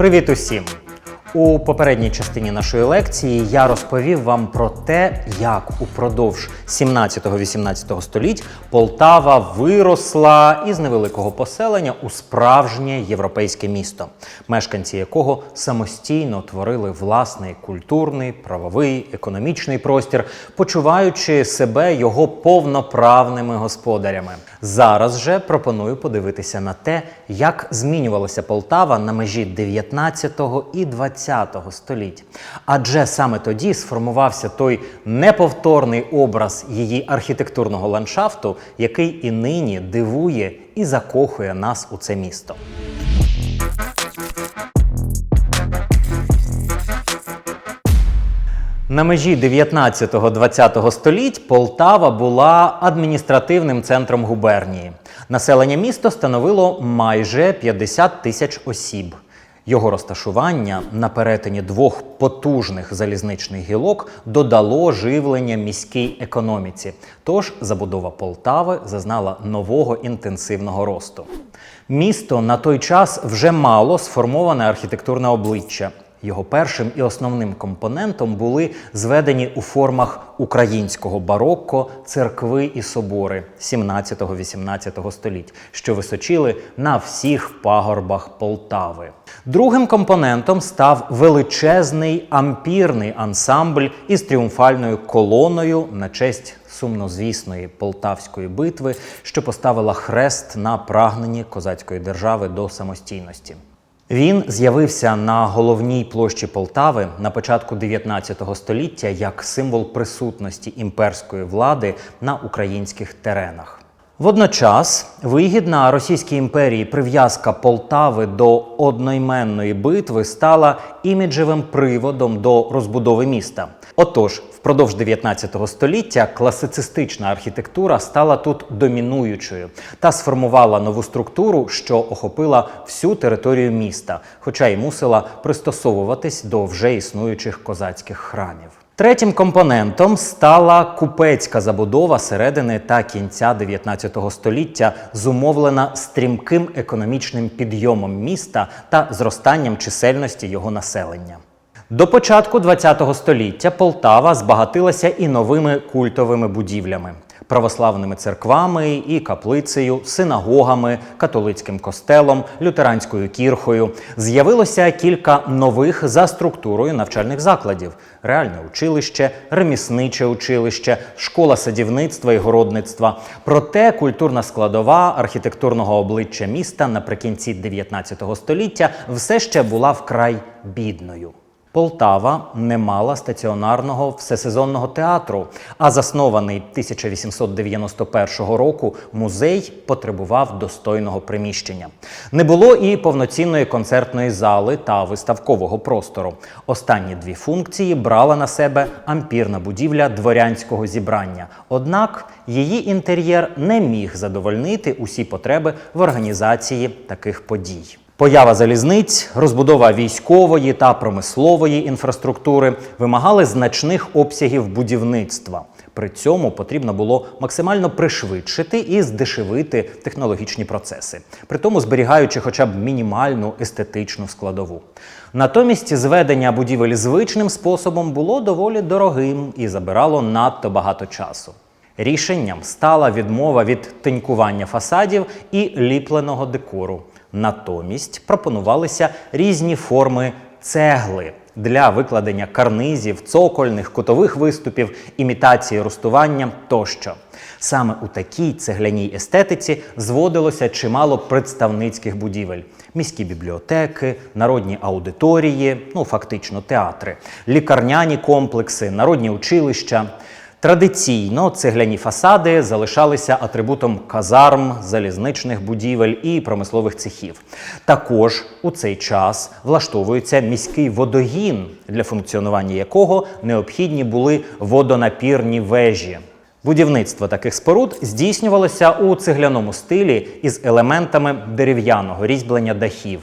Привіт усім! У попередній частині нашої лекції я розповів вам про те, як упродовж 17-18 століть Полтава виросла із невеликого поселення у справжнє європейське місто, мешканці якого самостійно творили власний культурний, правовий, економічний простір, почуваючи себе його повноправними господарями. Зараз же пропоную подивитися на те, як змінювалася Полтава на межі 19 і 20 століть. Адже саме тоді сформувався той неповторний образ її архітектурного ландшафту, який і нині дивує і закохує нас у це місто. На межі 19-20 століть Полтава була адміністративним центром губернії. Населення міста становило майже 50 тисяч осіб. Його розташування на перетині двох потужних залізничних гілок додало живлення міській економіці. Тож забудова Полтави зазнала нового інтенсивного росту. Місто на той час вже мало сформоване архітектурне обличчя. Його першим і основним компонентом були зведені у формах українського барокко церкви і собори 17-18 століть, що височили на всіх пагорбах Полтави. Другим компонентом став величезний ампірний ансамбль із тріумфальною колоною на честь сумнозвісної полтавської битви, що поставила хрест на прагненні козацької держави до самостійності. Він з'явився на головній площі Полтави на початку 19 століття як символ присутності імперської влади на українських теренах. Водночас вигідна Російській імперії прив'язка Полтави до одноіменної битви стала іміджевим приводом до розбудови міста. Отож, впродовж 19 століття класицистична архітектура стала тут домінуючою та сформувала нову структуру, що охопила всю територію міста, хоча й мусила пристосовуватись до вже існуючих козацьких храмів. Третім компонентом стала купецька забудова середини та кінця 19 століття, зумовлена стрімким економічним підйомом міста та зростанням чисельності його населення. До початку ХХ століття Полтава збагатилася і новими культовими будівлями. Православними церквами і каплицею, синагогами, католицьким костелом, лютеранською кірхою з'явилося кілька нових за структурою навчальних закладів: реальне училище, ремісниче училище, школа садівництва і городництва. Проте культурна складова архітектурного обличчя міста наприкінці 19 століття все ще була вкрай бідною. Полтава не мала стаціонарного всесезонного театру, а заснований 1891 року музей потребував достойного приміщення. Не було і повноцінної концертної зали та виставкового простору. Останні дві функції брала на себе ампірна будівля дворянського зібрання. Однак її інтер'єр не міг задовольнити усі потреби в організації таких подій. Поява залізниць, розбудова військової та промислової інфраструктури вимагали значних обсягів будівництва. При цьому потрібно було максимально пришвидшити і здешевити технологічні процеси, при тому зберігаючи хоча б мінімальну естетичну складову. Натомість зведення будівель звичним способом було доволі дорогим і забирало надто багато часу. Рішенням стала відмова від тинькування фасадів і ліпленого декору. Натомість пропонувалися різні форми цегли для викладення карнизів, цокольних, кутових виступів, імітації рустування тощо. Саме у такій цегляній естетиці зводилося чимало представницьких будівель: міські бібліотеки, народні аудиторії, ну фактично театри, лікарняні комплекси, народні училища. Традиційно цегляні фасади залишалися атрибутом казарм, залізничних будівель і промислових цехів. Також у цей час влаштовується міський водогін, для функціонування якого необхідні були водонапірні вежі. Будівництво таких споруд здійснювалося у цегляному стилі із елементами дерев'яного різьблення дахів.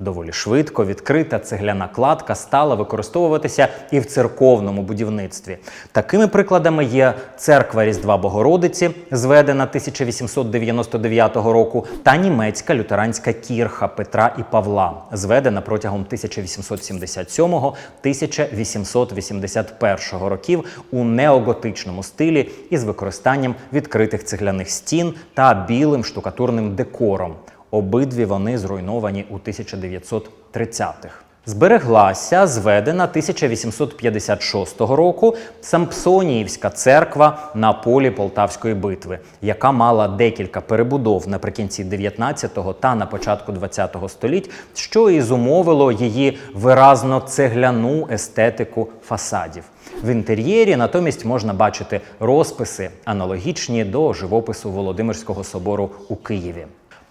Доволі швидко відкрита цегляна кладка стала використовуватися і в церковному будівництві. Такими прикладами є церква Різдва Богородиці, зведена 1899 року, та німецька лютеранська кірха Петра і Павла, зведена протягом 1877-1881 років у неоготичному стилі із використанням відкритих цегляних стін та білим штукатурним декором. Обидві вони зруйновані у 1930-х. Збереглася зведена 1856 року Сампсоніївська церква на полі Полтавської битви, яка мала декілька перебудов наприкінці 19-го та на початку 20-го століть, що і зумовило її виразно цегляну естетику фасадів. В інтер'єрі натомість можна бачити розписи, аналогічні до живопису Володимирського собору у Києві.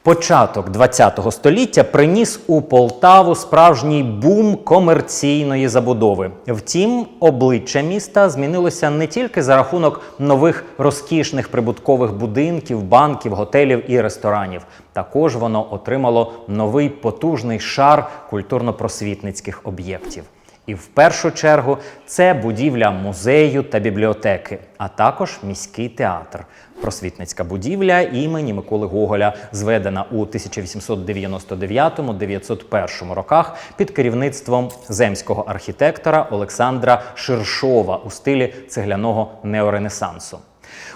Початок ХХ століття приніс у Полтаву справжній бум комерційної забудови. Втім, обличчя міста змінилося не тільки за рахунок нових розкішних прибуткових будинків, банків, готелів і ресторанів. Також воно отримало новий потужний шар культурно-просвітницьких об'єктів. І в першу чергу це будівля музею та бібліотеки, а також міський театр. Просвітницька будівля імені Миколи Гоголя, зведена у 1899-901 роках під керівництвом земського архітектора Олександра Ширшова у стилі цегляного неоренесансу.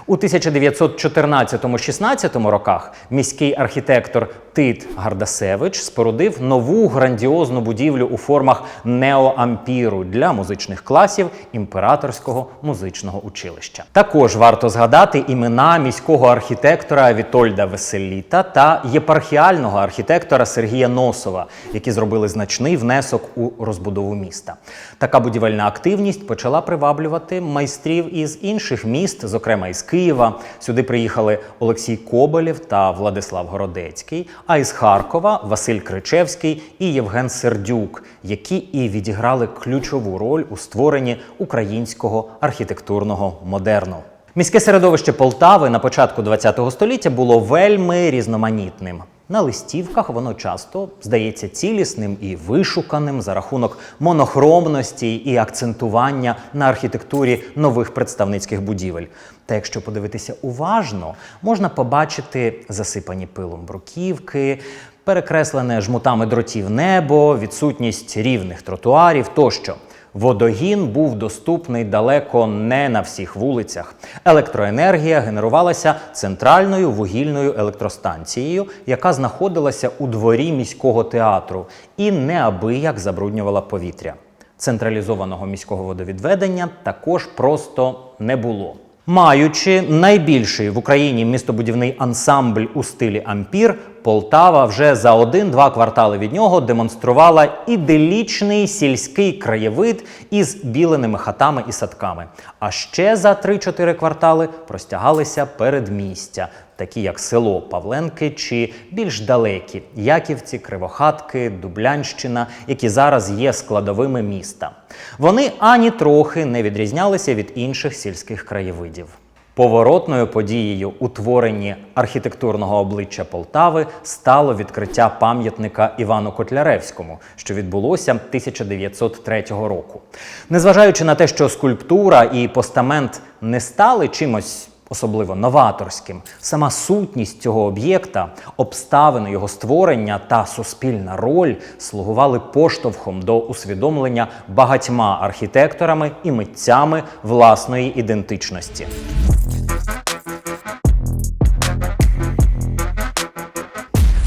У 1914-16 роках міський архітектор Тит Гардасевич спорудив нову грандіозну будівлю у формах неоампіру для музичних класів імператорського музичного училища. Також варто згадати імена міського архітектора Вітольда Веселіта та єпархіального архітектора Сергія Носова, які зробили значний внесок у розбудову міста. Така будівельна активність почала приваблювати майстрів із інших міст, зокрема із Києва. Сюди приїхали Олексій Коболєв та Владислав Городецький, а із Харкова Василь Кричевський і Євген Сердюк, які і відіграли ключову роль у створенні українського архітектурного модерну. Міське середовище Полтави на початку ХХ століття було вельми різноманітним. На листівках воно часто здається цілісним і вишуканим за рахунок монохромності і акцентування на архітектурі нових представницьких будівель. Та якщо подивитися уважно, можна побачити засипані пилом бруківки, перекреслене жмутами дротів небо, відсутність рівних тротуарів тощо. Водогін був доступний далеко не на всіх вулицях. Електроенергія генерувалася центральною вугільною електростанцією, яка знаходилася у дворі міського театру і неабияк забруднювала повітря. Централізованого міського водовідведення також просто не було. Маючи найбільший в Україні містобудівний ансамбль у стилі ампір, Полтава вже за один-два квартали від нього демонструвала іделічний сільський краєвид із біленими хатами і садками. А ще за 3-4 квартали простягалися передмістя, такі як село Павленки чи більш далекі Яківці, Кривохатки, Дублянщина, які зараз є складовими міста. Вони ані трохи не відрізнялися від інших сільських краєвидів. Поворотною подією у творенні архітектурного обличчя Полтави стало відкриття пам'ятника Івану Котляревському, що відбулося 1903 року. Незважаючи на те, що скульптура і постамент не стали чимось особливо новаторським, сама сутність цього об'єкта, обставини його створення та суспільна роль слугували поштовхом до усвідомлення багатьма архітекторами і митцями власної ідентичності.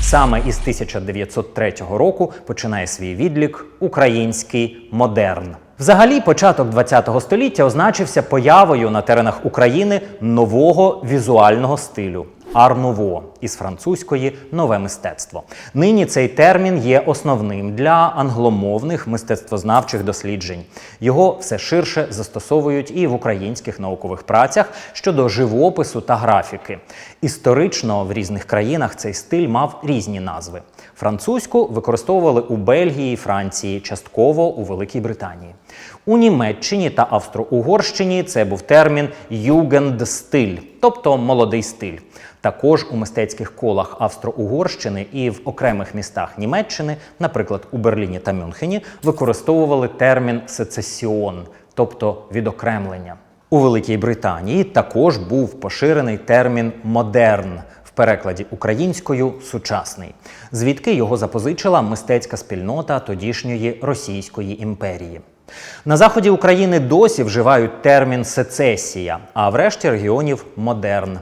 Саме із 1903 року починає свій відлік український модерн. Взагалі, початок ХХ століття означився появою на теренах України нового візуального стилю ар-нуво із французької нове мистецтво. Нині цей термін є основним для англомовних мистецтвознавчих досліджень. Його все ширше застосовують і в українських наукових працях щодо живопису та графіки. Історично в різних країнах цей стиль мав різні назви. Французьку використовували у Бельгії, Франції, частково у Великій Британії. У Німеччині та Австро-Угорщині це був термін югендстиль, тобто молодий стиль. Також у мистецькій мистецьких колах Австро-Угорщини і в окремих містах Німеччини, наприклад, у Берліні та Мюнхені, використовували термін сецесіон, тобто відокремлення. У Великій Британії також був поширений термін модерн в перекладі українською сучасний, звідки його запозичила мистецька спільнота тодішньої Російської імперії. На заході України досі вживають термін сецесія, а в решті регіонів модерн.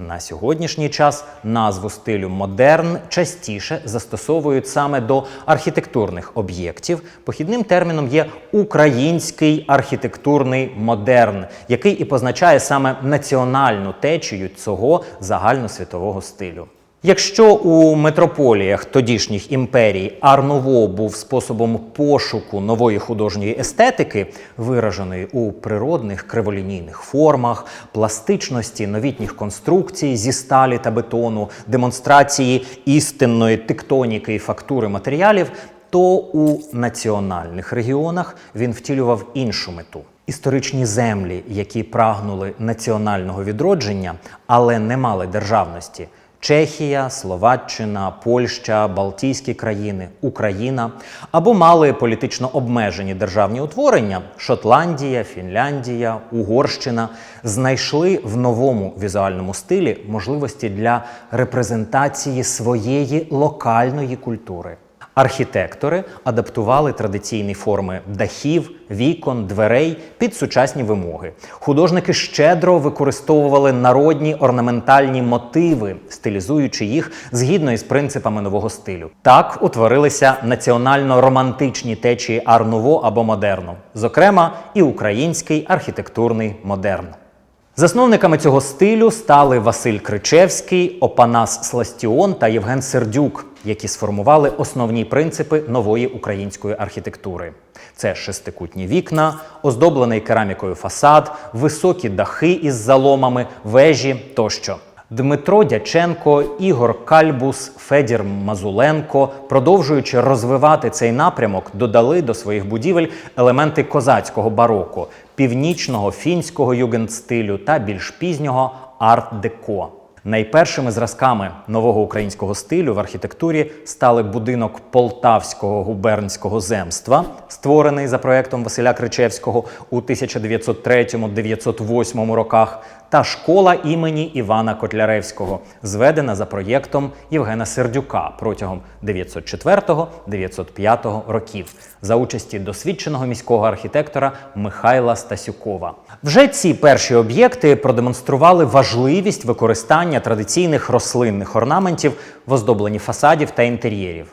На сьогоднішній час назву стилю модерн частіше застосовують саме до архітектурних об'єктів. Похідним терміном є український архітектурний модерн, який і позначає саме національну течію цього загальносвітового стилю. Якщо у метрополіях тодішніх імперій Арнуво був способом пошуку нової художньої естетики, вираженої у природних криволінійних формах, пластичності новітніх конструкцій зі сталі та бетону, демонстрації істинної тектоніки і фактури матеріалів, то у національних регіонах він втілював іншу мету. Історичні землі, які прагнули національного відродження, але не мали державності. Чехія, Словаччина, Польща, Балтійські країни, Україна або мали політично обмежені державні утворення Шотландія, Фінляндія, Угорщина знайшли в новому візуальному стилі можливості для репрезентації своєї локальної культури. Архітектори адаптували традиційні форми дахів, вікон, дверей під сучасні вимоги. Художники щедро використовували народні орнаментальні мотиви, стилізуючи їх згідно із принципами нового стилю. Так утворилися національно-романтичні течії ар-нуво або модерну, зокрема і український архітектурний модерн. Засновниками цього стилю стали Василь Кричевський, Опанас Сластіон та Євген Сердюк, які сформували основні принципи нової української архітектури. Це шестикутні вікна, оздоблений керамікою фасад, високі дахи із заломами, вежі тощо. Дмитро Дяченко, Ігор Кальбус, Федір Мазуленко, продовжуючи розвивати цей напрямок, додали до своїх будівель елементи козацького бароко, північного фінського югендстилю та більш пізнього арт-деко. Найпершими зразками нового українського стилю в архітектурі стали будинок Полтавського губернського земства, створений за проектом Василя Кричевського у 1903-908 роках, та школа імені Івана Котляревського, зведена за проєктом Євгена Сердюка протягом 904-905 років за участі досвідченого міського архітектора Михайла Стасюкова. Вже ці перші об'єкти продемонстрували важливість використання традиційних рослинних орнаментів в оздобленні фасадів та інтер'єрів.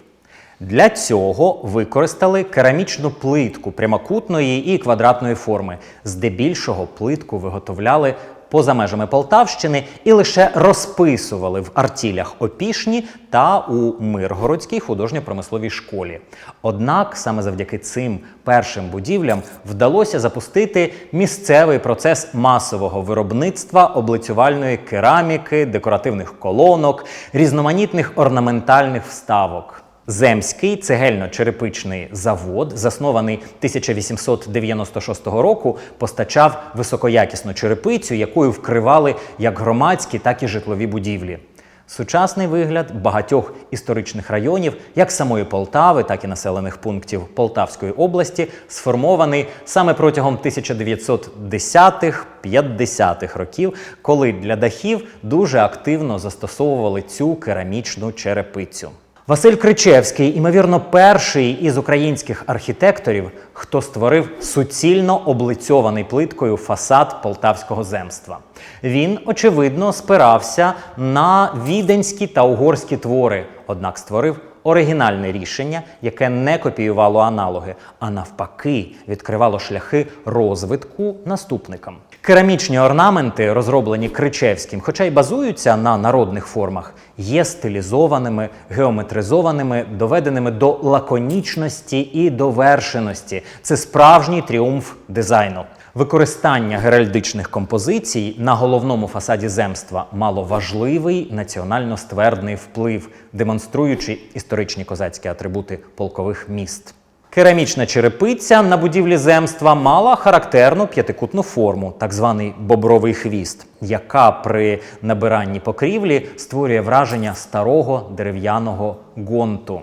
Для цього використали керамічну плитку прямокутної і квадратної форми. Здебільшого плитку виготовляли поза межами Полтавщини і лише розписували в артілях Опішні та у Миргородській художньо-промисловій школі. Однак саме завдяки цим першим будівлям вдалося запустити місцевий процес масового виробництва облицювальної кераміки, декоративних колонок, різноманітних орнаментальних вставок. Земський цегельно-черепичний завод, заснований 1896 року, постачав високоякісну черепицю, якою вкривали як громадські, так і житлові будівлі. Сучасний вигляд багатьох історичних районів, як самої Полтави, так і населених пунктів Полтавської області, сформований саме протягом 1910-50-х років, коли для дахів дуже активно застосовували цю керамічну черепицю. Василь Кричевський, імовірно, перший із українських архітекторів, хто створив суцільно облицьований плиткою фасад полтавського земства. Він, очевидно, спирався на віденські та угорські твори, однак створив оригінальне рішення, яке не копіювало аналоги, а навпаки відкривало шляхи розвитку наступникам. Керамічні орнаменти, розроблені Кричевським, хоча й базуються на народних формах, є стилізованими, геометризованими, доведеними до лаконічності і довершеності. Це справжній тріумф дизайну. Використання геральдичних композицій на головному фасаді земства мало важливий національно ствердний вплив, демонструючи історичні козацькі атрибути полкових міст. Керамічна черепиця на будівлі земства мала характерну п'ятикутну форму, так званий бобровий хвіст, яка при набиранні покрівлі створює враження старого дерев'яного гонту.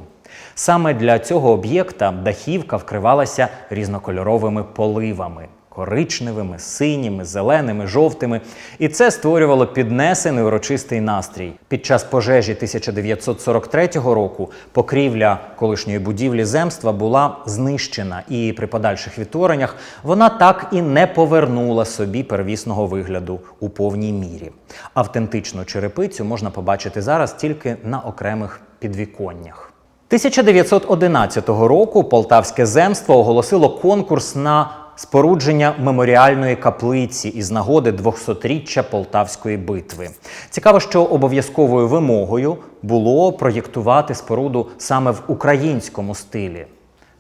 Саме для цього об'єкта дахівка вкривалася різнокольоровими поливами коричневими, синіми, зеленими, жовтими. І це створювало піднесений урочистий настрій. Під час пожежі 1943 року покрівля колишньої будівлі земства була знищена, і при подальших відтвореннях вона так і не повернула собі первісного вигляду у повній мірі. Автентичну черепицю можна побачити зараз тільки на окремих підвіконнях. 1911 року Полтавське земство оголосило конкурс на спорудження меморіальної каплиці із нагоди 200-річчя Полтавської битви. Цікаво, що обов'язковою вимогою було проєктувати споруду саме в українському стилі.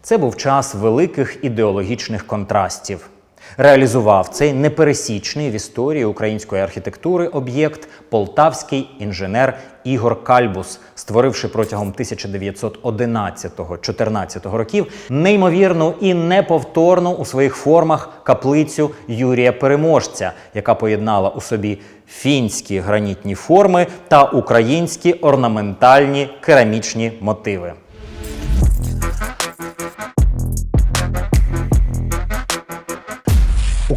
Це був час великих ідеологічних контрастів. Реалізував цей непересічний в історії української архітектури об'єкт полтавський інженер Ігор Кальбус, створивши протягом 1911-14 років неймовірну і неповторну у своїх формах каплицю Юрія Переможця, яка поєднала у собі фінські гранітні форми та українські орнаментальні керамічні мотиви.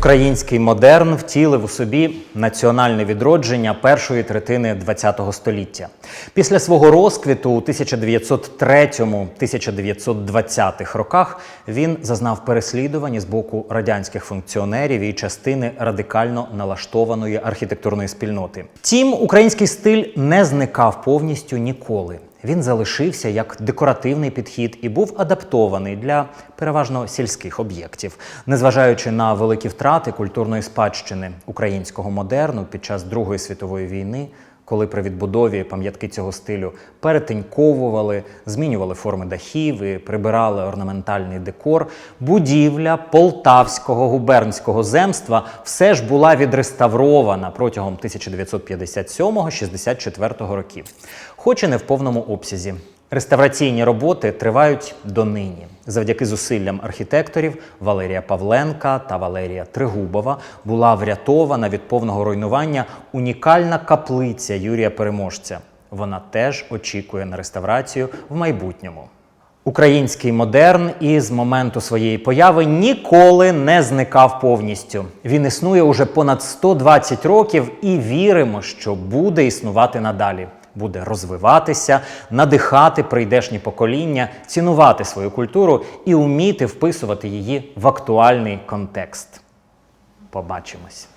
Український модерн втілив у собі національне відродження першої третини ХХ століття. Після свого розквіту у 1903-1920 роках він зазнав переслідувань з боку радянських функціонерів і частини радикально налаштованої архітектурної спільноти. Втім, український стиль не зникав повністю ніколи. Він залишився як декоративний підхід і був адаптований для переважно сільських об'єктів, незважаючи на великі втрати культурної спадщини українського модерну під час Другої світової війни. Коли при відбудові пам'ятки цього стилю перетиньковували, змінювали форми дахів і прибирали орнаментальний декор, будівля полтавського губернського земства все ж була відреставрована протягом 1957-64 років, хоч і не в повному обсязі. Реставраційні роботи тривають донині. Завдяки зусиллям архітекторів Валерія Павленка та Валерія Тригубова була врятована від повного руйнування унікальна каплиця Юрія Переможця. Вона теж очікує на реставрацію в майбутньому. Український модерн із моменту своєї появи ніколи не зникав повністю. Він існує уже понад 120 років і віримо, що буде існувати надалі. Буде розвиватися, надихати прийдешні покоління, цінувати свою культуру і вміти вписувати її в актуальний контекст. Побачимось.